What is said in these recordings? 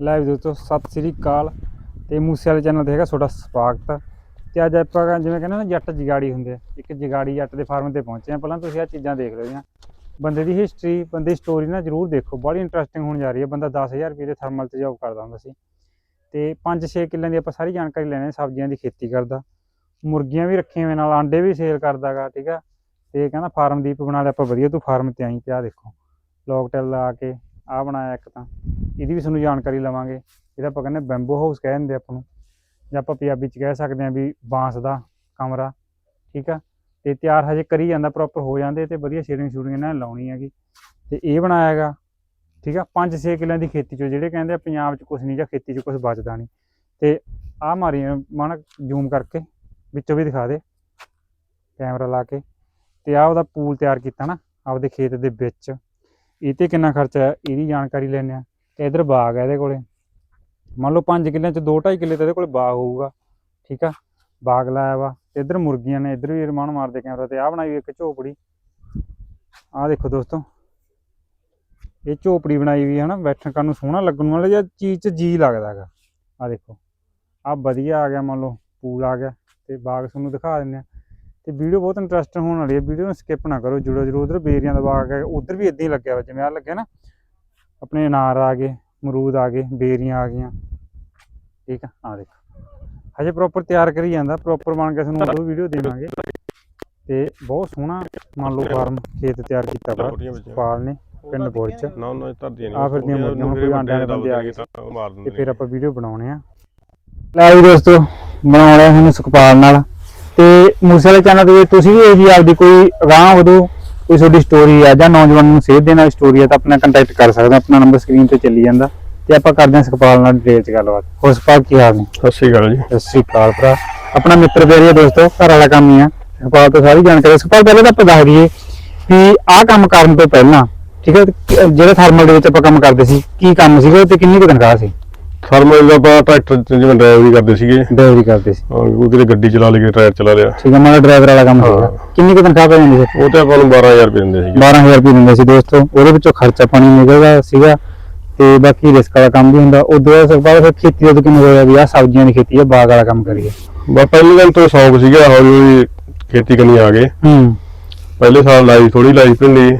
ਲੈ ਵੀ ਦੋਸਤੋ ਸਤਿ ਸ੍ਰੀ ਅਕਾਲ ਤੇ ਮੂਸੇ ਵਾਲੇ ਚੈਨਲ ਤੇ ਹੈਗਾ ਤੁਹਾਡਾ ਸਵਾਗਤ। ਤੇ ਅੱਜ ਆਪਾਂ ਜਿਵੇਂ ਕਹਿੰਦੇ ਨਾ ਜੱਟ ਜਗਾੜੀ ਹੁੰਦੇ ਆ, ਇੱਕ ਜਗਾੜੀ ਜੱਟ ਦੇ ਫਾਰਮ ਤੇ ਪਹੁੰਚੇ ਆ। ਪਹਿਲਾਂ ਤੁਸੀਂ ਆ ਚੀਜ਼ਾਂ ਦੇਖ ਲਓ ਜੀ। ਬੰਦੇ ਦੀ ਹਿਸਟਰੀ ਬੰਦੇ ਦੀ ਸਟੋਰੀ ਨਾ ਜਰੂਰ ਦੇਖੋ। ਬੜੀ ਇੰਟਰਸਟਿੰਗ ਹੋਣ ਜਾ ਰਹੀ ਹੈ ਬੰਦਾ 10000 ਰੁਪਏ ਦੇ ਥਰਮਲ ਤੇ ਜੌਬ ਕਰਦਾ ਹੁੰਦਾ ਸੀ। ਤੇ 5-6 ਕਿੱਲਿਆਂ ਦੀ ਆਪਾਂ ਸਾਰੀ ਜਾਣਕਾਰੀ ਲੈਣੇ ਸਬਜ਼ੀਆਂ ਦੀ ਖੇਤੀ ਕਰਦਾ। ਮੁਰਗੀਆਂ ਵੀ ਰੱਖੀਆਂ ਹੋਏ ਨਾਲ, ਆਂਡੇ ਵੀ ਸੇਲ ਕਰਦਾਗਾ ਠੀਕ ਆ। ਤੇ ਕਹਿੰਦਾ ਫਾਰਮ ਦੀਪ ਬਣਾ ਲਿਆ, ਆਪਾਂ ਵਧੀਆ ਤੂੰ ਫਾਰਮ ਤੇ ਆਈ ਤੇ ਆ ਦੇਖੋ ਲੋਕਟੈਲ ਲਾ ਕੇ ਆ ਬਣਾਇਆ ਇੱਕ ਤਾਂ। ਇਹਦੀ ਵੀ ਤੁਹਾਨੂੰ ਜਾਣਕਾਰੀ ਲਵਾਂਗੇ। ਇਹਦਾ ਆਪਾਂ ਕਹਿੰਦੇ ਬੈਂਬੋ ਹਾਊਸ ਕਹਿ ਦਿੰਦੇ ਆਪਾਂ ਨੂੰ। ਜਾਂ ਆਪਾਂ ਪੰਜਾਬੀ ਚ ਕਹਿ ਸਕਦੇ ਹਾਂ ਵੀ ਬਾਂਸ ਦਾ ਕਮਰਾ, ਠੀਕ ਆ? ਤੇ ਤਿਆਰ ਹਜੇ ਕਰੀ ਜਾਂਦਾ ਪ੍ਰੋਪਰ ਹੋ ਜਾਂਦੇ ਤੇ ਵਧੀਆ ਸ਼ੇਰਿੰਗ ਸ਼ੂਡਿੰਗ ਇਹਨਾਂ ਨੇ ਲਾਉਣੀ ਹੈਗੀ। ਤੇ ਇਹ ਬਣਾਇਆ ਹੈਗਾ, ਠੀਕ ਆ? 5-6 ਕਿੱਲਿਆਂ ਦੀ ਖੇਤੀ ਚੋਂ ਜਿਹੜੇ ਕਹਿੰਦੇ ਆ ਪੰਜਾਬ ਚ ਕੁਝ ਨਹੀਂ ਜਾਂ ਖੇਤੀ ਚ ਕੁਝ ਬਚਦਾ ਨਹੀਂ। ਤੇ ਆਹ ਮਾਰੀ ਮਨ ਜ਼ੂਮ ਕਰਕੇ ਵਿੱਚੋਂ ਵੀ ਦਿਖਾ ਦੇ। ਕੈਮਰਾ ਲਾ ਕੇ। ਤੇ ਆਹ ਉਹਦਾ ਪੂਲ ਤਿਆਰ ਕੀਤਾ ਨਾ, ਆਪਦੇ ਖੇਤ ਦੇ ਵਿੱਚ। ਇਹ ਤੇ ਕਿੰਨਾ ਖਰਚਾ ਹੈ, ਇਹਦੀ ਜਾਣਕਾਰੀ ਲੈਣੇ ਆ ਤੇ ਇਧਰ ਬਾਗ ਹੈ ਇਹਦੇ ਕੋਲੇ। ਮੰਨ ਲਓ 5 ਕਿੱਲਿਆਂ ਚ 2.5 ਕਿੱਲੇ ਤੇ ਇਹਦੇ ਕੋਲੇ ਬਾਗ ਹੋਊਗਾ। ਠੀਕ ਆ? ਬਾਗ ਲਾਇਆ ਵਾ। ਤੇ ਇਧਰ ਮੁਰਗੀਆਂ ਨੇ, ਇਧਰ ਵੀ ਰਮਾਨ ਮਾਰਦੇ ਕੈਮਰਾ ਤੇ। ਆਹ ਬਣਾਈ ਹੋਈ ਇੱਕ ਝੋਪੜੀ। ਆਹ ਦੇਖੋ ਦੋਸਤੋ। ਇਹ ਝੋਪੜੀ ਬਣਾਈ ਵੀ ਹੈ ਨਾ, ਬੈਠਣ ਕਰਨ ਨੂੰ ਸੋਹਣਾ ਲੱਗਣ ਵਾਲਾ ਜਾਂ ਚੀਜ਼ 'ਚ ਜੀ ਲੱਗਦਾ ਹੈਗਾ। ਆਹ ਦੇਖੋ। ਆਹ ਵਧੀਆ ਆ ਗਿਆ, ਮੰਨ ਲਓ। ਪੂਲ ਆ ਗਿਆ। ਤੇ ਬਾਗ ਤੁਹਾਨੂੰ ਦਿਖਾ ਦਿੰਦੇ ਆ ਤੇ ਵੀਡੀਓ ਬਹੁਤ ਇੰਟਰਸਟਿੰਗ ਹੋਣ ਵਾਲੀ ਹੈ। ਵੀਡੀਓ ਨੂੰ ਸਕਿਪ ਨਾ ਕਰੋ ਜੁੜੋ ਜਰੂਰ। ਉਧਰ ਬੇਰੀਆਂ ਦਾ ਬਾਗ ਹੈ ਉਧਰ ਵੀ ਇਦਾਂ ਹੀ ਲੱਗਿਆ ਵਾ ਜਿਵੇਂ ਆ ਲੱਗਿਆ ਨਾ। ਆਪਣੇ ਅਨਾਰ ਆ ਗਏ ਅਮਰੂਦ ਆ ਗਏ ਬੇਰੀਆਂ ਆ ਗਈਆਂ। ਠੀਕ ਆ ਆ ਦੇਖੋ। ਹਜੇ ਪ੍ਰੋਪਰ ਤਿਆਰ ਕਰੀ ਜਾਂਦਾ ਪ੍ਰੋਪਰ ਬਣ ਕੇ ਤੁਹਾਨੂੰ ਉਹ ਵੀਡੀਓ ਦੇਵਾਂਗੇ। ਤੇ ਬਹੁਤ ਸੋਹਣਾ ਮੰਨ ਲਓ ਫਾਰਮ ਖੇਤ ਤਿਆਰ ਕੀਤਾ ਵਾ ਪਾਲ ਨੇ ਪਿੰਡ ਬੋਰ ਚ। ਨਾ ਨਾ ਧਰਦੀਆਂ ਆਹ ਫਿਰਦੀਆਂ ਮੁਰਗੀਆਂ, ਹੁਣ ਕੋਈ ਆਂਡਿਆਂ ਦੇ ਬੰਦੇ ਆ ਗਏ ਤਾਂ ਮਾਰ ਤੇ ਦਿੰਦੇ ਫਿਰ ਆਪਾਂ ਵੀਡੀਓ ਬਣਾਉਣੇ ਆ। ਲੈ ਵੀ ਦੋਸਤੋ ਬਣਾਉਣਾ ਹੁਣ ਸੁਖਪਾਲ ਨਾਲ। ਤੇ ਮੂਸੇ ਵਾਲੇ ਚੈਨਲ ਤੇ ਤੁਸੀਂ ਵੀ ਇਹ ਜੀ ਆਪਦੀ ਕੋਈ ਅਗਾਂਹ ਵਧੋ ਕੋਈ ਤੁਹਾਡੀ ਸਟੋਰੀ ਆ ਜਾਂ ਨੌਜਵਾਨ ਨੂੰ ਸੇਧ ਦੇਣ ਵਾਲੀ ਸਟੋਰੀ ਆ ਤਾਂ ਆਪਣਾ ਕੰਟੈਕਟ ਕਰ ਸਕਦੇ ਆਪਣਾ ਨੰਬਰ ਸਕਰੀਨ ਤੇ ਚੱਲੀ ਜਾਂਦਾ। ਤੇ ਆਪਾਂ ਕਰਦੇ ਹਾਂ ਸੁਖਪਾਲ ਨਾਲ ਡਿਟੇਲ ਚ ਗੱਲਬਾਤ। ਹੋਰ ਸੁਖਪਾਲ ਕੀ ਹਾਲ ਨੇ? ਸਤਿ ਸ਼੍ਰੀ ਅਕਾਲ ਜੀ। ਸਤਿ ਸ੍ਰੀ ਅਕਾਲ ਭਰਾ। ਆਪਣਾ ਮਿੱਤਰ ਪਿਆਰੀ ਦੋਸਤੋ ਘਰ ਵਾਲਾ ਕੰਮ ਹੀ ਆ। ਸੁਖਪਾਲ ਤੋਂ ਸਾਰੀ ਜਾਣਕਾਰੀ। ਸੁਖਪਾਲ ਪਹਿਲਾਂ ਤਾਂ ਆਪਾਂ ਦੱਸ ਦਈਏ ਵੀ ਆਹ ਕੰਮ ਕਰਨ ਤੋਂ ਪਹਿਲਾਂ ਠੀਕ ਹੈ ਜਿਹੜਾ ਥਰਮਲ ਦੇ ਵਿੱਚ ਆਪਾਂ ਕੰਮ ਕਰਦੇ ਸੀ ਕੀ ਕੰਮ ਸੀਗਾ ਤੇ ਕਿੰਨੀ ਕੁ ਤਨਖਾਹ ਸੀ? ਫਰਮਲ ਦਾ ਆਪਾਂ ਟਰੈਕਟਰ ਜਿਵੇਂ ਡਰਾਈਵਰੀ ਕਰਦੇ ਸੀਗੇ। ਡਰਾਈਵਰੀ ਕਰਦੇ ਸੀ। ਹਾਂ, ਕੋਈ ਕਿਤੇ ਗੱਡੀ ਚਲਾ ਲਈ ਟਾਇਰ ਚਲਾ ਲਿਆ। ਠੀਕ ਹੈ ਮਾੜਾ ਡਰਾਈਵਰ ਵਾਲਾ ਕੰਮ ਸੀਗਾ। ਹਾਂ। ਕਿੰਨੀ ਕੁ ਤਨਖਾਹ ਪੈ ਜਾਂਦੀ ਸੀ? ਉਹ ਤੇ ਆਪਾਂ ਨੂੰ 12000 ਰੁਪਏ ਦਿੰਦੇ ਸੀਗੇ। 12000 ਰੁਪਏ ਦਿੰਦੇ ਸੀ ਦੋਸਤੋ। ਉਹਦੇ ਵਿੱਚੋਂ ਖਰਚਾ ਪਾਣੀ ਨਿਕਲਦਾ ਸੀਗਾ ਤੇ ਬਾਕੀ ਰਿਸਕ ਵਾਲਾ ਕੰਮ ਵੀ ਹੁੰਦਾ। ਉਦੋਂ ਬਾਅਦ ਫਿਰ ਖੇਤੀ ਦਾ ਕਿੰਨਾ ਹੋਇਆ ਵੀ ਆ ਸਬਜ਼ੀਆਂ ਦੀ ਖੇਤੀ ਆ ਬਾਗ ਵਾਲਾ ਕੰਮ ਕਰੀਏ। ਬਸ ਪਹਿਲੇ ਦਿਨ ਤੋਂ ਸ਼ੌਕ ਸੀਗਾ ਹੌਲੀ ਹੌਲੀ ਖੇਤੀ ਕਰਨੀ ਆ ਗਏ। ਹੂੰ। ਪਹਿਲੇ ਸਾਲ ਲਾਈ ਥੋੜੀ ਲਾਈ ਭਿੰਡੀ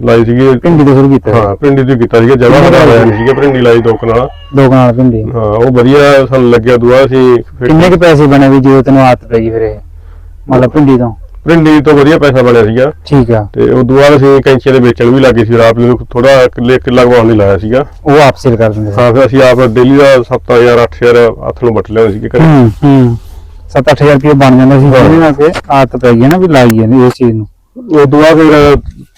ਲਾਈ ਸੀਗੀ। ਭਿੰਡੀ ਤੋਂ ਸ਼ੁਰੂ ਕੀਤਾ ਹਾਂ ਭਿੰਡੀ ਤੋਂ ਕੀਤਾ ਸੀਗਾ। ਜਗ੍ਹਾ ਬਣਾ ਨਹੀਂ ਸੀਗਾ ਭਿੰਡੀ ਲਾਈ ਦੋ ਕਨਾਲ ਦੋ ਕਨਾਲ ਭਿੰਡੀ। ਹਾਂ ਉਹ ਵਧੀਆ ਸਾਨੂੰ ਲੱਗਿਆ ਦੁਆ ਸੀ। ਕਿੰਨੇ ਕੁ ਪੈਸੇ ਬਣੇ ਵੀ ਜਦੋਂ ਤੈਨੂੰ ਆਦਤ ਪੈ ਗਈ ਫਿਰ ਇਹ? ਮਤਲਬ ਭਿੰਡੀ ਤੋਂ? ਭਿੰਡੀ ਤੋਂ ਵਧੀਆ ਪੈਸਾ ਬਣਿਆ ਸੀਗਾ। ਠੀਕ ਆ। ਤੇ ਉਹ ਦੁਆ ਅਸੀਂ ਕੈਂਚੀਆਂ ਦੇ ਵੇਚਣ ਵੀ ਲੱਗੇ ਸੀ। ਆਪ ਨੂੰ ਥੋੜਾ ਕਿੱਲੇ ਕਿੱਲਾ ਲਈ ਲਾਇਆ ਸੀਗਾ। ਉਹ ਆਪ ਸੇਲ ਕਰ ਦਿੰਦੇ ਹਾਂ ਫਿਰ ਅਸੀਂ ਆਪ ਡੇਲੀ ਦਾ 7000 8000 ਹੱਥ ਨੂੰ ਵੱਟ ਲਿਆਉਂਦੇ ਸੀਗੇ ਘਰੇ। ਹੂੰ ਹੂੰ। 7-8000 ਰੁਪਏ ਬਣ ਜਾਂਦਾ ਸੀ। ਉਹਦੇ ਨਾਲ ਫਿਰ ਆਦਤ ਪੈ ਗਈ ਨਾ ਵੀ ਲਾਈ ਜਾਂਦੀ ਇਸ ਚੀਜ਼ ਨੂੰ। ਉਹ ਦੁਆ ਫਿਰ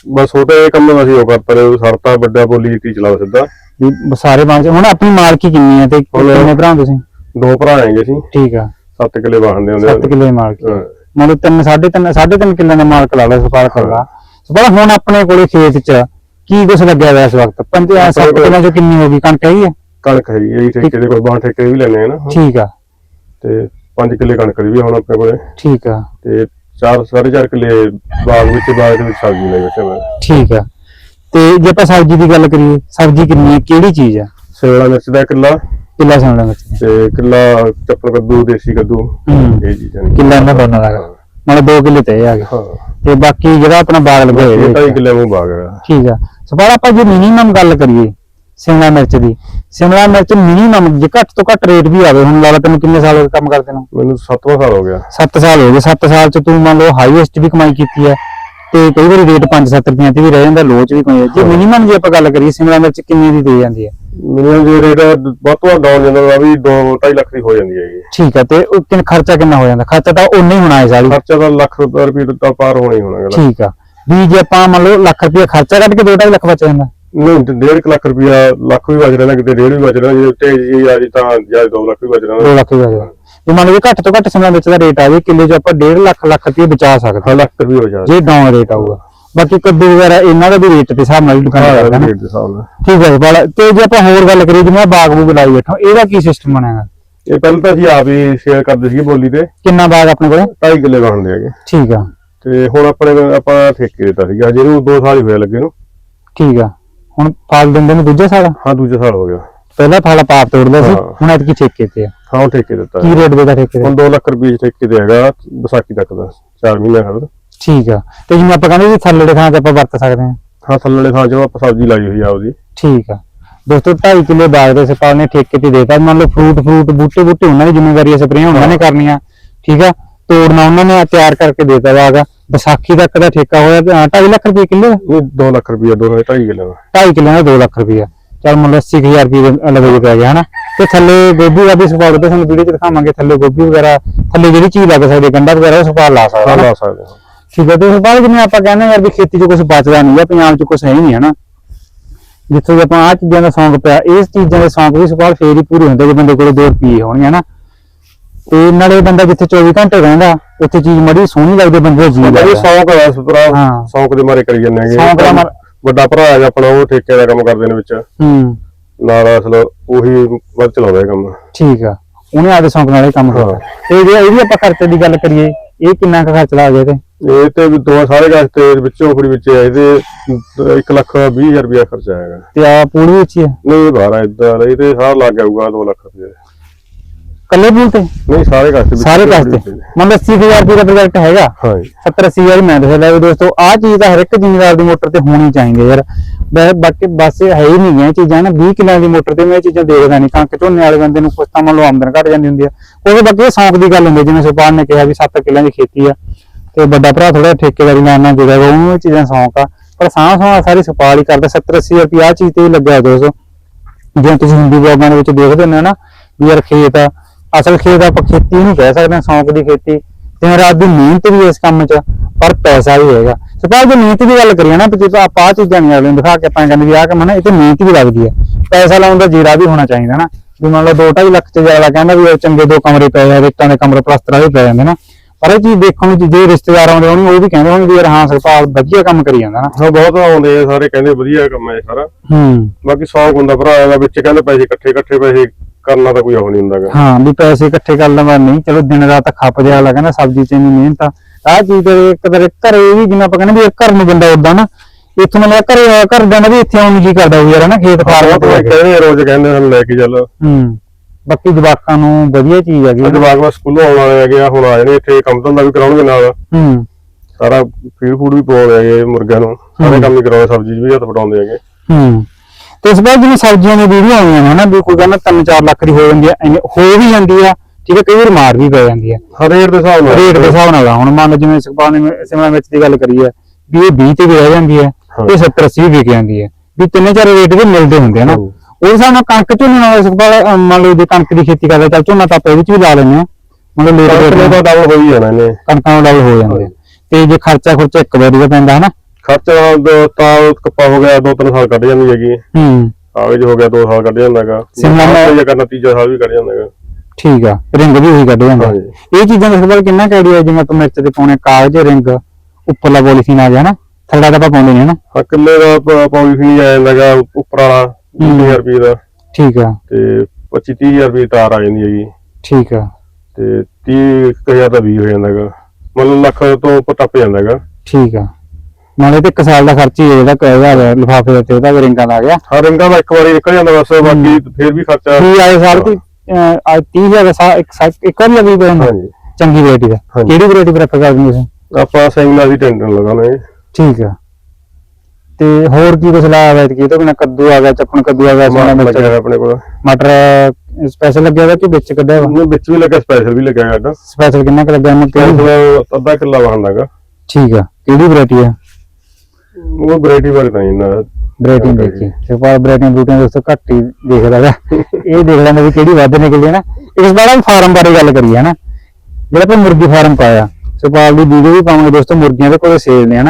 ਬਸ ਛੋਟੇ ਜਿਹੇ ਕੰਮ ਅਸੀਂ ਉਹ ਕਰਤਾ ਰਹੇ ਸਰਤਾ ਵੱਡਾ ਬੋਲੀ ਟੀ ਚਲਾਓ ਸਿੱਧਾ। ਵੀ ਬ- ਸਾਰੇ ਬਣ ਹੁਣ ਆਪਣੀ ਮਾਲਕੀ ਕਿੰਨੀ ਹੈ ਤੇ ਹੁਣ- ਕਿੰਨੇ ਭਰਾ ਹੋ ਤੁਸੀਂ? ਦੋ ਭਰਾ ਆਏਗੇ ਅਸੀਂ ਠੀਕ ਆ। ਸੱਤ ਕਿੱਲੇ ਵਾਹਣਦੇ ਹੁੰਦੇ 7 ਕਿੱਲੇ ਦੀ ਮਾਲਕੀ। ਹਾਂ। ਮਤਲਬ ਤਿੰਨ ਸਾਢੇ ਤਿੰਨ ਸਾਢੇ ਤਿੰਨ ਕਿੱਲਿਆਂ ਦਾ ਮਾਲਕ ਲਾ ਲਾ ਸੁਪਾਰ ਕਰਦਾ ਸੁਪਾਰ ਹੁਣ ਆਪਣੇ ਕੋਲੇ ਖੇਤ 'ਚ ਕੀ ਕੁਛ ਲੱਗਿਆ ਹੋਇਆ ਇਸ ਵਕਤ? ਪੰਜ ਆਪਣੇ ਸੱਤ ਕੋਲੇ- ਕਿੱਲਿਆਂ 'ਚ ਕਿੰਨੀ ਹੋ ਗਈ? ਕਣਕ ਹੈਗੀ ਹੈ ਕਣਕ ਹੈਗੀ ਇਹ ਠੇਕੇ ਦੇ ਕੋਈ ਬਾਹਰ ਠੇਕੇ ਵੀ ਲੈਣੇ ਆ ਨਾ। ਠੀਕ ਆ। ਤੇ 5 ਕਿੱਲੇ ਕਣਕ ਦੀ ਵੀ ਹੁਣ ਆਪਣੇ ਕੋਲੇ। ਠੀਕ ਆ। ਤੇ 4 4.5 ਕਿੱਲੇ ਬਾਗ ਵਿੱਚ ਬਾਗ ਦੇ ਵਿੱਚ ਸਬਜ਼ੀ ਲਈ ਬੈਠੇ ਮੈਂ ਠੀਕ ਆ। ਤੇ ਜੇ ਆਪਾਂ ਸਬਜ਼ੀ ਦੀ ਗੱਲ ਕਰੀਏ ਸਬਜ਼ੀ ਕਿੰਨੀ ਹੈ? ਕਿਹੜੀ ਚੀਜ਼ ਆ? ਸਿਮਲਾ ਮਿਰਚ ਦਾ ਕਿੱਲਾ। ਕਿੱਲਾ ਸਮਝਣਾ ਵਿੱਚ ਤੇ ਕਿੱਲਾ ਚੱਪਲ ਕੱਦੂ ਦੇਸੀ ਕੱਦੂ ਹੂੰ। ਇਹ ਚੀਜ਼ਾਂ ਨੇ। ਕਿੱਲਾ ਇਹਨਾਂ ਦੋਨਾਂ ਦਾ। ਮਤਲਬ 2 ਕਿੱਲੇ ਤੇ ਇਹ ਆ ਗਏ। ਹਾਂ। ਤੇ ਬਾਕੀ ਜਿਹੜਾ ਆਪਣਾ ਬਾਗ ਲੱਗਿਆ ਹੋਇਆ ਇਹ ਇਹਦੇ ਢਾਈ ਵਿੱਚ। ਕਿੱਲੇ ਨੂੰ ਬਾਗ ਹੈਗਾ ਠੀਕ ਆ। ਸੁਪਾਰ ਆਪਾਂ ਜੇ ਮਿਨੀਮਮ ਗੱਲ ਕਰੀਏ ਸਿਮਲਾ ਮਿਰਚ ਦੀ। ਸਿਮਲਾ ਮਿਰਚ ਮਿਨੀਮਮ ਜੇ ਘੱਟ ਤੋਂ ਘੱਟ ਰੇਟ ਵੀ ਆਵੇ ਹੁਣ ਲਾ ਲਾ ਤੈਨੂੰ ਕਿੰਨੇ ਸਾਲ ਹੋ ਗਏ ਕੰਮ ਕਰਦੇ ਨੂੰ? ਮੈਨੂੰ 7ਵਾਂ ਸਾਲ ਹੋ ਗਿਆ। 7 ਸਾਲ ਹੋ ਗਏ। 7 ਸਾਲ ਚ ਤੂੰ ਮੰਨ ਲਓ ਹਾਈਐਸਟ ਵੀ ਕਮਾਈ ਕੀਤੀ ਹੈ ਤੇ ਕਈ ਵਾਰੀ ਰੇਟ 5-7 ਰੁਪਈਆਂ ਤੇ ਵੀ ਰਹਿ ਜਾਂਦਾ ਲੋਚ ਵੀ ਕੋਈ ਜੇ ਮਿਨੀਮਮ ਜੇ ਆਪਾਂ ਗੱਲ ਕਰੀਏ ਸਿਮਲਾ ਮਿਰਚ ਕਿੰਨੀ ਦੀ ਦੇ ਜਾਂਦੀ ਹੈ? ਮੈਨੂੰ ਜੇ ਰੇਟ ਬਹੁਤ ਤੋਂ ਡਾਊਨ ਜਾਂਦਾ ਵਾ ਵੀ 2.5 ਲੱਖ ਦੀ ਹੋ ਜਾਂਦੀ ਹੈਗੀ। ਠੀਕ ਹੈ ਤੇ ਉਹ ਕਿੰਨ ਖਰਚਾ ਕਿੰਨਾ ਹੋ ਜਾਂਦਾ? ਖਰਚਾ ਤਾਂ ਉਨਾ ਹੀ ਹੋਣਾ ਹੈ ਸਾਰੀ। ਖਰਚਾ ਤਾਂ ਲੱਖ ਰੁਪਏ ਰੁਪਏ ਤਾਂ ਪਾਰ ਹੋਣਾ ਹੀ ਹੋਣਾ ਠੀਕ ਆ। ਵੀ ਜੇ ਆਪਾਂ ਮੰਨ ਲਓ ਲੱਖ ਰੁਪਏ ਖਰਚਾ ਕੱਢ ਕੇ 2.5 ਲੱਖ ਬਚ ਜਾਂਦਾ। ਨਹੀਂ ਤੇ ਡੇਢ ਕੁ ਲੱਖ ਰੁਪਇਆ ਲੱਖ ਵੀ ਬਚ ਰਿਹਾ ਕਿਤੇ ਡੇਢ ਵੀ ਬਚ ਰਿਹਾ ਜੇ ਉੱਤੇ ਜੀ ਆ ਜੀ ਤਾਂ ਜਾਂ 2 ਲੱਖ ਵੀ ਬਚ ਰਿਹਾ 2 ਲੱਖ ਜਾਂਦਾ ਜੇ ਮੰਨ ਲਓ ਜੇ ਘੱਟ ਤੋਂ ਘੱਟ ਸਿਮਲਾ ਮਿਰਚ ਦਾ ਰੇਟ ਆ ਜੇ ਕਿੱਲੇ 'ਚ ਆਪਾਂ 1.5 ਲੱਖ ਲੱਖ ਰੁਪਏ ਬਚਾ ਸਕਦੇ ਹਾਂ ਲੱਖ ਵੀ ਹੋ ਜਾਂਦਾ ਜੇ ਡਾਊਨ ਰੇਟ ਆਊਗਾ। ਬਾਕੀ ਕੱਦੂ ਵਗੈਰਾ ਇਹਨਾਂ ਦਾ ਵੀ ਰੇਟ ਦੇ ਹਿਸਾਬ ਨਾਲ ਦੁਕਾਨ ਕਰਦਾ ਨਾ। ਰੇਟ ਦੇ ਹਿਸਾਬ ਨਾਲ। ਠੀਕ ਹੈ ਬਾਲਾ ਤੇ ਜੇ ਆਪਾਂ ਹੋਰ ਗੱਲ ਕਰੀਏ ਜਿਵੇਂ ਬਾਗ ਬੂਗ ਲਾਈ ਬੈਠਾ ਇਹਦਾ ਕੀ ਸਿਸਟਮ ਬਣਾਗਾ ਇਹ ਪਹਿਲਾਂ ਤਾਂ ਅਸੀਂ ਆਪ ਹੀ ਸ਼ੇਅਰ ਕਰਦੇ ਸੀਗੇ ਬੋਲੀ ਤੇ। ਕਿੰਨਾ ਬਾਗ ਆਪਣੇ ਕੋਲੇ? 2.5 ਕਿੱਲੇ ਬਣਦੇ ਹੈਗੇ। ਠੀਕ ਆ। ਤੇ ਹੁਣ ਆਪਣੇ ਆਪਾਂ ਠੇਕੇ ਦਿੱਤਾ ਸੀਗਾ ਜਿਹਨੂੰ 2 ਸਾਲ ਹੀ ਹੋਏ ਲੱਗੇ ਨੂੰ। ਠੀਕ ਆ। ਹੁਣ ਫਲ ਦਿੰਦੇ ਨੇ ਦੂਜੇ ਸਾਲ? ਹਾਂ ਦੂਜਾ ਸਾਲ ਹੋ ਗਿਆ। ਪਹਿਲਾਂ ਫਾਲਾ ਪਾਪ ਤੋੜਦਾ ਸੀ ਹਾਂ। ਹੁਣ ਐਤਕੀ ਠੇਕੇ ਤੇ ਆ। ਹਾਂ ਉਹ ਠੇਕੇ ਦਿੱਤਾ ਕੀ ਰੇਟ ਦੇਦਾ ਠੇਕੇ ਤੇ? ਹੁਣ 2 ਲੱਖ ਰੁਪਏ ਠੇਕੇ ਤੇ ਹੈਗਾ ਵਿਸਾਖੀ ਤੱਕ ਦਾ 4 ਮਹੀਨੇ ਖੜਦਾ ਠੀਕ ਆ। ਤੇ ਜਿਵੇਂ ਆਪਾਂ ਕਹਿੰਦੇ ਵੀ ਥੱਲੇ ਦੇ ਥਾਂ ਤੇ ਆਪਾਂ ਵਰਤ ਸਕਦੇ ਹਾਂ। ਹਾਂ ਥੱਲੇ ਵਾਲੇ ਥਾਂ 'ਚ ਆਪਾਂ ਸਬਜ਼ੀ ਲਾਈ ਹੋਈ ਆ ਉਹਦੀ ਠੀਕ ਆ। ਦੋਸਤੋ 2.5 ਕਿਲੋ ਬਾਗ ਦੇ ਸਪਾਲ ਨੇ ਠੇਕੇ ਤੇ ਦੇਤਾ। ਮੰਨ ਲਓ ਫਰੂਟ ਫਰੂਟ ਬੂਟੇ ਬੂਟੇ ਉਹਨਾਂ ਦੀ ਜ਼ਿੰਮੇਵਾਰੀ ਸਪਰੇਆਂ ਉਹਨਾਂ ਨੇ ਕਰਨੀਆਂ। ਠੀਕ ਆ। ਤੋੜਨਾ ਉਹਨਾਂ ਨੇ ਤਿਆਰ ਕਰਕੇ ਦੇਤਾ ਬਾਗ। ਵਿਸਾਖੀ ਤੱਕ ਦਾ ਠੇਕਾ ਹੋਇਆ 2.5 ਲੱਖ ਰੁਪਏ ਕਿਲੋ? ਇਹ 2 ਲੱਖ ਰੁਪਏ ਦੋ 2.5 ਕਿਲੋ। ਦਾ 2.5 ਕਿਲੋ ਦਾ 2 ਲੱਖ ਰੁਪਏ। ਚੱਲ ਮੰਨ ਲਓ 80000 ਰੁਪਏ ਦੇ ਲਵੇ ਪੈ ਗਿਆ ਹਨਾ? ਤੇ ਥੱਲੇ ਗੋਭੀ ਦਾ ਵੀ ਸਪਾਲ ਤੇ ਤੁਹਾਨੂੰ ਵੀਡੀਓ ਚ ਦਿਖਾਵਾਂਗੇ ਥੱਲੇ ਗੋਭੀ ਵਗੈਰਾ ਥੱਲੇ ਜਿਹੜੀ ਚੀਜ਼ ਲੱਗ ਸਕਦੀ ਗੰਡਾ ਵਗੈਰਾ ਉਹ ਸਪਾਲ ਲਾ ਸਕਦਾ। ਲਾ ਸਕਦੇ ਹਾਂ। ਠੀਕ ਹੈ ਤੇ ਉਸ ਤੋਂ ਬਾਅਦ ਜਿਵੇਂ ਆਪਾਂ ਕਹਿੰਦੇ ਯਾਰ ਵੀ ਖੇਤੀ 'ਚ ਕੁਝ ਬਚਦਾ ਨਹੀਂ ਹੈ ਪੰਜਾਬ 'ਚ ਕੁਝ ਹੈ ਹੀ ਨਹੀਂ ਹਨਾ? ਜਿੱਥੇ ਆਪਾਂ ਆਹ ਚੀਜ਼ਾਂ ਦਾ ਸ਼ੌਂਕ ਪਿਆ ਇਸ ਚੀਜ਼ਾਂ ਦੇ ਸ਼ੌਂਕ ਵੀ ਸਵਾਲ ਫੇਰ ਹੀ ਪੂਰੇ ਹੁੰਦੇ ਜੇ ਬੰਦੇ ਕੋਲ ਦੋ ਰੁਪਏ ਹੋਣਗੇ ਹਨਾ? ਤੇ ਨਾਲੇ ਬੰਦਾ ਜਿੱਥੇ 24 ਘੰਟੇ ਰਹਿੰਦਾ ਉੱਥੇ ਚੀਜ਼ ਮੜੀ ਸੋਹਣੀ ਲੱਗਦੀ ਬੰਦੇ ਦਾ ਜੀ ਇਹ ਲੱਗਦਾ। ਸ਼ੌਂਕ ਹੈ ਭਰਾ ਹਾਂ। ਸ਼ੌਂਕ ਦੇ ਮਾਰੇ ਕਰੀ ਜਾਂਦੇ ਹੈਗੇ। ਸ਼ੌਂਕ ਦਾ ਮਾਰੇ- ਵੱਡਾ ਭਰਾ ਹੈ ਆਪਣਾ ਉਹ ਠੇਕੇ ਦਾ ਕੰਮ ਕਰਦੇ ਨੇ ਵਿੱਚ। ਹੂੰ। ਨਾਲ ਅਸਲ ਉਹੀ ਵੱਧ ਚਲਾਉਂਦਾ ਇਹ ਕੰਮ। ਠੀਕ ਆ। ਉਹਨੇ ਆਦੇ ਸ਼ੌਂਕ ਨਾਲ ਇਹ ਕੰਮ ਹਾਂ। ਕਰਦਾ ਤੇ ਜੇ ਇਹਦੀ ਆਪਾਂ ਖਰਚੇ ਦੀ ਗੱਲ ਕਰੀਏ ਇਹ ਕਿੰਨਾ ਕੁ ਖਰਚ ਲਾ ਗਿਆ ਤੇ ਇਹ ਤੇ ਵੀ ਦੋ ਸਾਰੇ ਗਾਸ ਤੇ ਵਿੱਚੋਂ ਕੁੜੀ ਵਿੱਚ ਇਹਦੇ 1 ਲੱਖ 20 ਹਜ਼ਾਰ ਰੁਪਇਆ ਖਰਚਾ ਆਏਗਾ ਤੇ ਆ ਪੂਰੀ ਵਿੱਚ ਹੀ ਆ? ਨਹੀਂ ਬਾਹਰ ਇਦਾਂ ਇਹ ਤੇ ਸਾਰਾ ਲੱਗ ਜਾਊਗਾ 2 ਲੱਖ ਰੁਪਏ ਕੱਲੇ ਪੂਲ ਤੇ? ਨਹੀਂ ਸਾਰੇ ਗਾਸ ਤੇ ਸਾਰੇ ਕਾਸਤੇ ਮਤਲਬ 80000 ਰੁਪਏ ਦਾ ਪ੍ਰੋਜੈਕਟ ਹੈਗਾ। ਹਾਂ ਜੀ 70 80 ਹਜ਼ਾਰ ਮੈਂ ਦੱਸਿਆ ਲੈ ਵੀ ਦੋਸਤੋ ਆਹ ਚੀਜ਼ ਤਾਂ ਹਰ ਇੱਕ ਜ਼ਿਮੀਦਾਰ ਦੀ ਮੋਟਰ ਤੇ ਹੋਣੀ ਚਾਹੀਦੀ ਯਾਰ। ਬਾਕੀ ਬਸ ਹੈ ਹੀ ਨਹੀਂ ਇਹ ਚੀਜ਼ਾਂ ਨਾ 20 ਕਿੱਲਿਆਂ ਦੀ ਮੋਟਰ ਤੇ ਮੈਂ ਇਹ ਚੀਜ਼ਾਂ ਦੇਖਦਾ ਨਹੀਂ। ਕਣਕ ਝੋਨੇ ਵਾਲੇ ਬੰਦੇ ਨੂੰ ਕੁਛ ਤਾਂ ਮੰਨ ਲਓ ਆਮਦਨ ਘਟ ਜਾਂਦੀ ਹੁੰਦੀ ਆ ਕੋਈ ਬਾਕੀ ਸ਼ੌਂਕ ਦੀ ਗੱਲ ਹੁੰਦੀ ਜਿਵੇਂ ਸੁਪਾਨ ਨੇ ਕਿਹਾ ਵੀ 7 ਕਿੱਲਿਆਂ ਦੀ ਖੇਤੀ ਆ। ਤੇ ਵੱਡਾ ਭਰਾ ਥੋੜਾ ਠੇਕੇਦਾਰੀ ਨਾਲ ਨਾਲ ਜੁੜਿਆ ਹੋਇਆ ਉਹਨੂੰ ਇਹ ਚੀਜ਼ਾਂ ਸ਼ੌਂਕ ਆ। ਪਰ ਸਾਹ ਸਾਹ ਸਾਰੀ ਸੁਪਾਲ ਹੀ ਕਰਦਾ 70 80 ਰੁਪਏ ਆਹ ਚੀਜ਼ ਤੇ ਲੱਗਿਆ ਦੋਸਤੋ। ਜਿਵੇਂ ਤੁਸੀਂ ਹਿੰਦੀ ਬਲੌਗਾਂ ਦੇ ਵਿੱਚ ਦੇਖਦੇ ਹੋ ਨਾ ਵੀ ਯਾਰ ਖੇਤ ਆ ਅਸਲ ਖੇਤ ਆਪਾਂ ਖੇਤੀ ਨੂੰ ਕਹਿ ਸਕਦੇ ਹਾਂ ਸ਼ੌਂਕ ਦੀ ਖੇਤੀ। ਤੇ ਰਾਤ ਦੀ ਮਿਹਨਤ ਵੀ ਇਸ ਕੰਮ 'ਚ ਪਰ ਪੈਸਾ ਵੀ ਹੈਗਾ। ਸਪਾਲ ਜੇ ਮਿਹਨਤ ਦੀ ਗੱਲ ਕਰੀਏ ਨਾ ਤੇ ਜੇ ਆਪਾਂ ਆਹ ਚੀਜ਼ਾਂ ਨਹੀਂ ਨੂੰ ਦਿਖਾ ਕੇ ਆਪਾਂ ਕਹਿੰਦੇ ਵੀ ਆਹ ਕੰਮ ਨਾ ਇਹ ਤੇ ਮਿਹਨਤ ਵੀ ਲੱਗਦੀ ਹੈ। ਪੈਸਾ ਲਾਉਣ ਦਾ ਜੀਰਾ ਵੀ ਹੋਣਾ ਚਾਹੀਦਾ ਨਾ। ਵੀ ਮੰਨ ਲਓ 2.5 ਲੱਖ 'ਚ ਜ਼ਿਆਦਾ ਕਹਿੰਦਾ ਵੀ ਉਹ ਚੰਗੇ ਦੋ ਕਮਰੇ ਪਏ ਆ ਰੇਟਾਂ ਦੇ ਕਮਰੇ ਪਲਸਤਰ ਵਾਲੇ ਪਏ ਜਾਂਦੇ ਨਾ। ਪਰ ਇਹ ਚੀਜ਼ ਦੇਖਣ ਨੂੰ ਜੇ ਰਿਸ਼ਤੇਦਾਰ ਆਉਂਦੇ ਹੋਣ ਉਹ ਵੀ ਕਹਿੰਦੇ ਹੋਣ ਵੀ ਯਾਰ ਹਾਂ ਸਰਪਾਲ ਵਧੀਆ ਕੰਮ ਕਰੀ ਜਾਂਦਾ ਨਾ। ਹਾਂ ਬਹੁਤ ਆਉਂਦੇ ਆ ਸਾਰੇ ਕਹਿੰਦੇ ਵਧੀਆ ਕੰਮ ਹੈ ਸਾਰਾ। ਹੂੰ। ਬਾਕੀ ਸ਼ੌਂਕ ਹੁੰਦਾ ਭਰਾ ਦਾ ਵਿੱਚ ਕਹਿੰਦੇ ਪੈਸੇ ਇਕੱਠੇ ਇਕੱਠੇ ਪੈਸੇ ਕਰਨਾ ਤਾਂ ਕੋਈ ਉਹ ਨਹੀਂ ਹੁੰਦਾਗਾ ਹਾਂ ਵੀ ਪੈਸੇ ਇਕੱਠੇ ਕਰ ਲਵਾਂ ਨਹੀਂ ਚਲੋ ਦਿਨ ਰਾਤ ਖੱਪ ਜਿਹਾ ਅਗਲਾ ਕਹਿੰਦਾ ਸਬਜ਼ੀ ਚ ਇੰਨੀ ਮਿਹਨਤ ਆ। ਆਹ ਚੀਜ਼ ਤੇ ਇੱਕ ਤੇਰੇ ਘਰੇ ਵੀ ਜਿਵੇਂ ਆਪਾਂ ਕਹਿੰਦੇ ਵੀ ਘਰ ਨੂੰ ਬੰਦਾ ਉਦਾਂ ਨਾ ਇੱਥੋਂ ਮਤਲਬ ਘਰੇ ਘਰ ਜਾਣਾ ਵੀ ਇੱਥੇ ਆਉਣ ਨੂੰ ਕੀ ਕਰਦਾ ਹੋਊ ਯਾਰ ਹਨਾ ਖੇਤ ਫਾਰਮ ਤੇ ਕਹਿੰਦੇ ਰੋਜ਼ ਕਹਿੰਦੇ ਸਾਨੂੰ ਲੈ ਕੇ ਚੱਲ। ਹੂੰ ਬਾਕੀ ਜਵਾਕਾਂ ਨੂੰ ਵਧੀਆ ਚੀਜ਼ ਹੈਗੀ ਅੱਜ ਬਾਗ ਸਕੂਲੋਂ ਆਉਣ ਵਾਲੇ ਹੈਗੇ ਆ ਹੁਣ ਆ ਜਾਣੇ ਇੱਥੇ ਕੰਮ ਧੰਦਾ ਵੀ ਕਰਾਉਣਗੇ ਨਾਲ। ਹੂੰ। ਸਾਰਾ ਫੀਡ ਫੂਡ ਵੀ ਪਾਉਂਦੇ ਹੈਗੇ ਮੁਰਗਿਆਂ ਨੂੰ। ਸਾਰੇ ਕੰਮ ਹੀ ਕਰਾਉਂਦੇ ਸਬਜ਼ੀ ਵੀ ਹੱਥ ਵਟਾਉਂਦੇ ਹੈਗੇ। ਹੂੰ। ਤੇ ਇਸ ਵਾਰ ਜਿਵੇਂ ਸਬਜ਼ੀਆਂ ਦੀ ਵੀਡੀਓ ਆਉਂਦੀਆਂ ਨੇ ਹਨਾ ਵੀ ਕੋਈ ਕਹਿੰਦਾ 3-4 ਲੱਖ ਦੀ ਹੋ ਜਾਂਦੀ ਆ ਇੰਨੀ- ਹੋ ਵੀ ਜਾਂਦੀ ਆ ਠੀਕ ਹੈ ਕਈ ਵਾਰ ਮਾਰ ਵੀ ਪੈ ਜਾਂਦੀ ਆ ਰੇਟ ਦੇ ਹਿਸਾਬ ਨਾਲ। ਰੇਟ ਦੇ ਹਿਸਾਬ ਨਾਲ ਆ। ਹੁਣ ਮੰਨ ਲਓ ਜਿਵੇਂ ਸੁਖਪਾਲ ਨੇ ਸਿਮਲਾ ਮਿਰਚ ਦੀ ਗੱਲ ਕਰੀ ਹੈ ਵੀ ਇਹ 20 ਤੇ ਵੀ ਰਹਿ ਜਾਂਦੀ ਹੈ ਹਾਂ। ਤੇ 70 80 ਵੀ ਵਿਕ ਜਾਂਦੀ ਹੈ। ਵੀ ਤਿੰਨੇ ਚਾਰ ਰੇਟ ਦੇ ਮਿਲਦੇ ਹੁੰਦੇ ਆ ਨਾ। ਹਾਂ। ਉਸ ਹਿਸਾਬ ਨਾਲ ਕਣਕ ਝੋਨੇ ਨਾਲ ਸੁਖਪਾਲ ਅਹ ਮੰਨ ਲਓ ਜੇ ਕਣਕ ਦੀ ਖੇਤੀ ਕਰਦਾ ਚੱਲ ਝੋਨਾ ਤਾਂ ਆਪਾਂ ਇਹਦੇ ਚ ਵੀ ਲਾ ਲੈਂਦੇ ਆ ਮਤਲਬ ਲੇਟ ਕਣਕ ਰੇਟ ਦਾ ਡਬਲ ਹੋ। ਹੀ ਜਾਣਾ ਇਹਨੇ। ਕਣਕਾਂ ਨੂੰ ਡਬਲ ਹੋ ਜਾਂਦੇ ਆ। ਤੇ ਜੇ ਖਰਚਾ ਖੁਰਚਾ ਇੱਕ ਵਾਰੀ ਦਾ ਪੈਂਦਾ ਹਨਾ ਖਰਚਾ ਦੋ- ਤਾਂ ਕੱਪਾ ਹੋ ਗਿਆ ਦੋ ਤਿੰਨ ਸਾਲ ਕੱਢ ਜਾਂਦੀ ਹੈਗੀ। ਹੂੰ। ਕਾਗਜ਼ ਹੋ ਗਿਆ ਦੋ ਸਾਲ ਕੱਢ ਜਾਂਦਾਗਾ ਸ਼ਿਮਲਾ ਮਿਰਚ- ਜੇ ਕਰਨਾ ਤੀਜਾ ਸਾਲ ਵੀ ਕੱਢ ਜਾਂਦਾਗਾ ਠੀਕ ਆ ਰਿੰਗ ਵੀ ਉਹੀ ਕੱਢ ਜਾਂਦਾ। ਇਹ ਚੀਜ਼ਾਂ ਦਾ ਸੁਖਪਾਲ ਕਿੰਨਾ ਕੁ ਆਈਡੀਆ ਜਿਵੇਂ ਆਪਾਂ ਮਿਰਚ ਦੇ ਪਾਉਣੇ ਕਾਗਜ਼ ਰਿੰਗ ਉੱਪਰਲਾ ਪੋਲੀਥੀਨ ਆ ਗਿਆ ਨਾ ਥੱਲੇ ਤਾਂ ਆਪਾਂ ਪਾਉਂਦੇ ਨਹੀਂ ਹਨਾ? ਹਾਂ ਕਿੱਲੇ ਦਾ ਪੌਲੀ ਫੀ ਆ ਜਾਂਦਾਗਾ ਉੱਪਰ ਵਾਲਾ 20000 ਰੁਪਏ ਦਾ। ਠੀਕ ਆ। ਤੇ 25 30000 ਰੁਪਏ ਤਾਰ ਆ ਜਾਂਦੀ ਹੈਗੀ। ਠੀਕ ਆ। ਤੇ 30000 ਦਾ ਵੀ ਹੋ ਜਾਂਦਾਗਾ ਮਤਲਬ ਲੱਖ ਤੋਂ ਉੱਪਰ ਟੱਪ ਜਾਂਦਾਗਾ ਠੀਕ ਆ। ਨਾਲੇ ਤੇ ਇੱਕ ਸਾਲ ਦਾ ਖਰਚ ਹੀ ਹੈ ਜਿਹੜਾ ਕਹਿਆ ਲਿਫਾਫੇ ਤੇ ਉਹਦਾ ਰਿੰਗਾਂ ਦਾ ਆ ਗਿਆ। ਹਾਂ ਰਿੰਗਾਂ ਦਾ ਇੱਕ ਵਾਰੀ ਨਿਕਲ ਜਾਂਦਾ ਬਸ ਬਾਕੀ ਫਿਰ ਵੀ ਖਰਚਾ ਕੀ ਆਏ ਸਾਲ ਦੀ ਅੱਜ 30000 ਦਾ ਇੱਕ ਇੱਕ ਵਾਰੀ ਵੀ ਹਾਂਜੀ। ਚੰਗੀ ਵੈਰਾਈਟੀ ਦਾ। ਕਿਹੜੀ ਵੈਰਾਈਟੀ ਪ੍ਰੈਫਰ ਕਰਦੇ ਹੋ ਤੁਸੀਂ? ਆਪਾਂ ਸੈਮੀਨਾਰ ਦੀ ਟੈਂਡਰ ਲਗਾਉਣੇ ਠੀਕ ਆ। ਤੇ ਹੋਰ ਕੀ ਕੁਛ ਲਾਇਆ ਹੋਇਆ ਕੀ ਤੋਂ ਬਿਨਾ ਕੱਦੂ ਆ ਗਿਆ ਚੱਪਣ ਕੱਦੂ ਆ ਗਿਆ ਮਾਰ ਮਿਰਚ ਲੱਗਿਆ ਆਪਣੇ ਕੋਲ। ਮਟਰ ਸਪੈਸ਼ਲ ਲੱਗਿਆ ਹੋਇਆ ਕਿ ਵਿੱਚ ਕੱਢਿਆ ਹੋਇਆ? ਵਿੱਚ ਵੀ ਲੱਗਾ ਸਪੈਸ਼ਲ ਵੀ ਲੱਗਿਆ ਸਾਡਾ। ਸਪੈਸ਼ਲ ਕਿੰਨਾ ਕੁ ਲੱਗਿਆ? ਮਤਲਬ ਅੱਧਾ ਕਿੱਲਾ ਬਣਦਾਗਾ ਠੀਕ ਆ। ਕਿਹੜੀ ਵੈਰਾਈਟੀ ਆ? ਉਹ ਵੈਰਾਈਟੀ ਬਾਰੇ ਤਾਂ ਇੰਨਾ ਵੈਰਾਈਟੀ ਦੇਖੀ ਤੇ ਪਰ ਵੈਰਾਈਟੀ ਦੋਸਤੋ ਘੱਟ ਹੀ ਦੇਖਦਾ ਗਾ ਇਹ ਦੇਖ ਲੈਂਦਾ ਵੀ ਕਿਹੜੀ ਵੱਧ ਨਿਕਲਦੀ ਹੈ ਨਾ। ਇਸ ਵਾਰ ਫਾਰਮ ਬਾਰੇ ਗੱਲ ਕਰੀਏ ਨਾ ਜਿਹੜਾ ਆਪਾਂ ਮੁਰਗੀ ਫਾਰਮ ਪਾਇਆ, ਸੁਪਾਲ ਦੀ ਵੀਡੀਓ ਵੀ ਪਾਵਾਂਗੇ ਦੋਸਤੋ, ਮੁਰਗੀਆਂ ਦੇ ਕੋਲ ਸੇਲ ਨੇ ਹਨਾ।